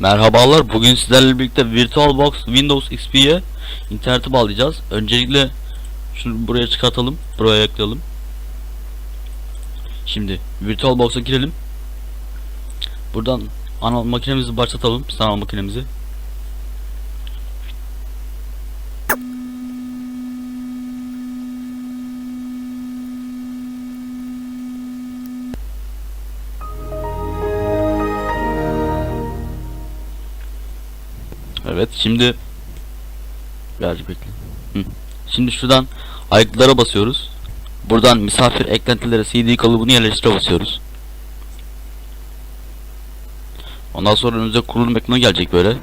Merhabalar. Bugün sizlerle birlikte VirtualBox Windows XP'ye interneti bağlayacağız. Öncelikle şunu buraya çıkartalım. Buraya ekleyelim. Şimdi VirtualBox'a girelim. Buradan ana makinemizi başlatalım. Sanal makinemizi. Evet şimdi Birazcık bekle. Şimdi şuradan ayıklara basıyoruz. Buradan misafir eklentilere CD kalıbını yerleştire basıyoruz. Ondan sonra önünüze kurulum ekranı gelecek böyle.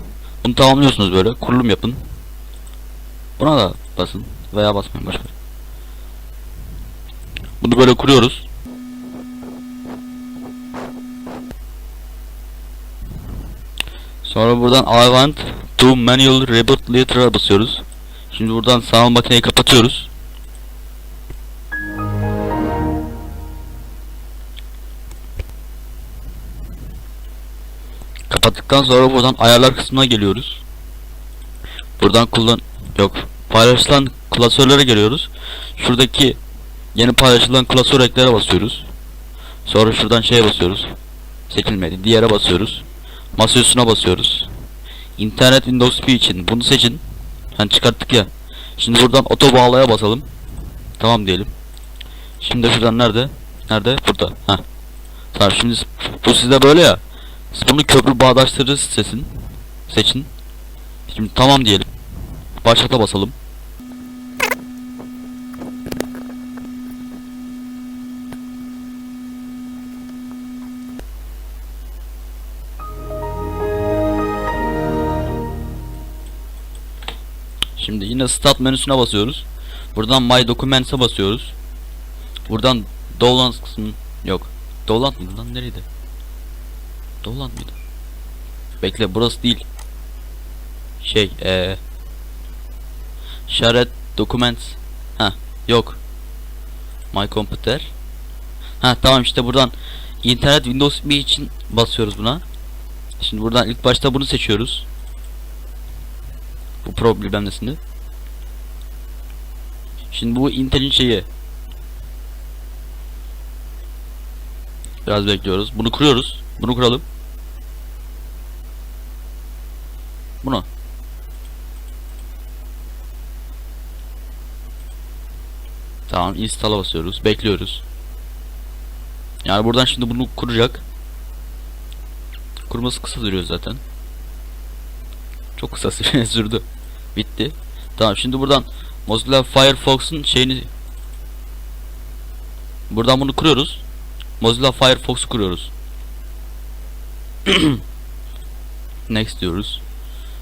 Bunu tamamlıyorsunuz böyle. Kurulum yapın. Buna da basın veya basmayın başka. Bunu böyle kuruyoruz. Sonra buradan I to manual reboot letter'a basıyoruz. Şimdi buradan sanal makineyi kapatıyoruz. Kapattıktan sonra buradan ayarlar kısmına geliyoruz. Buradan kullan yok paylaşılan klasörlere geliyoruz. Şuradaki yeni paylaşılan klasör eklere basıyoruz. Sonra şuradan şeye basıyoruz. Seçilmedi. Diğere basıyoruz. Masaüstüne basıyoruz. İnternet Windows P için bunu seçin. Hani çıkarttık ya. Şimdi buradan oto bağlaya basalım. Tamam diyelim. Şimdi şuradan nerede? Nerede? Burada. Ha. Tamam şimdi bu sizde böyle ya. Siz bunu köprü bağdaştırır sesin. Seçin. Şimdi tamam diyelim. Başlata basalım. Yine Start menüsüne basıyoruz. Buradan My Documents'e basıyoruz. Buradan Downloads kısmı yok. Download mıydı lan nereydi? Download mıydı? Bekle burası değil. Şey eee Shared Documents ha yok. My Computer. Ha tamam işte buradan internet Windows bir için basıyoruz buna. Şimdi buradan ilk başta bunu seçiyoruz. Bu problemlesini. Şimdi bu Intel'in şeyi. Biraz bekliyoruz. Bunu kuruyoruz. Bunu kuralım. Bunu. Tamam install'a basıyoruz. Bekliyoruz. Yani buradan şimdi bunu kuracak. Kurması kısa sürüyor zaten. Çok kısa sürdü. Bitti. Tamam şimdi buradan Mozilla Firefox'un şeyini Buradan bunu kuruyoruz. Mozilla Firefox kuruyoruz. Next diyoruz.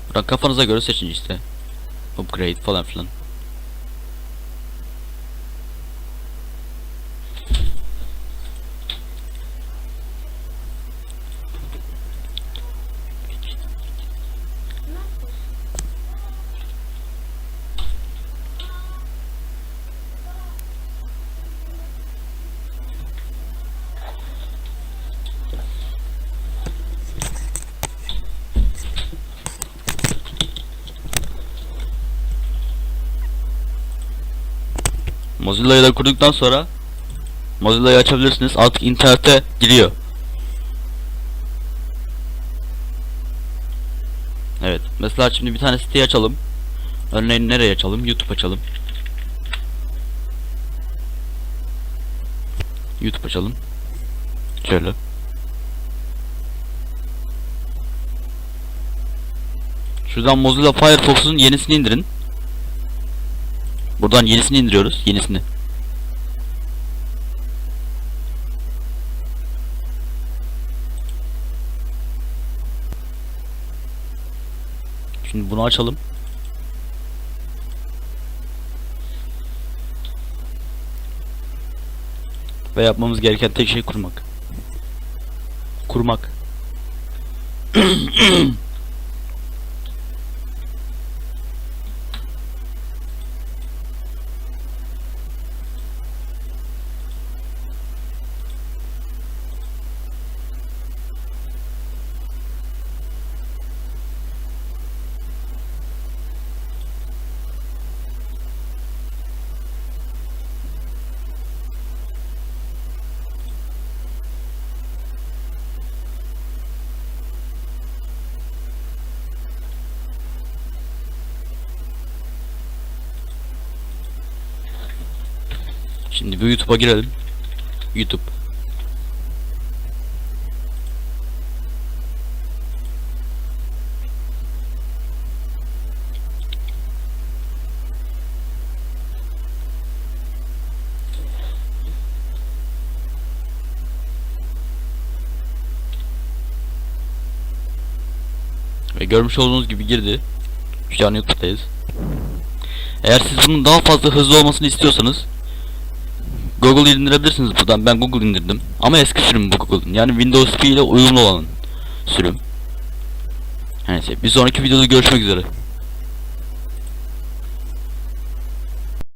Buradan kafanıza göre seçin işte. Upgrade falan filan. Mozilla'yı da kurduktan sonra Mozilla'yı açabilirsiniz. Artık internete giriyor. Evet. Mesela şimdi bir tane siteyi açalım. Örneğin nereye açalım? YouTube açalım. YouTube açalım. Şöyle. Şuradan Mozilla Firefox'un yenisini indirin. Buradan yenisini indiriyoruz. Yenisini. Şimdi bunu açalım. Ve yapmamız gereken tek şey kurmak. Kurmak. Şimdi bir YouTube'a girelim. YouTube. Ve görmüş olduğunuz gibi girdi. Şu an YouTube'dayız. Eğer siz bunun daha fazla hızlı olmasını istiyorsanız Google indirebilirsiniz buradan. Ben Google indirdim. Ama eski sürüm bu Google'ın. Yani Windows P ile uyumlu olan sürüm. Neyse bir sonraki videoda görüşmek üzere.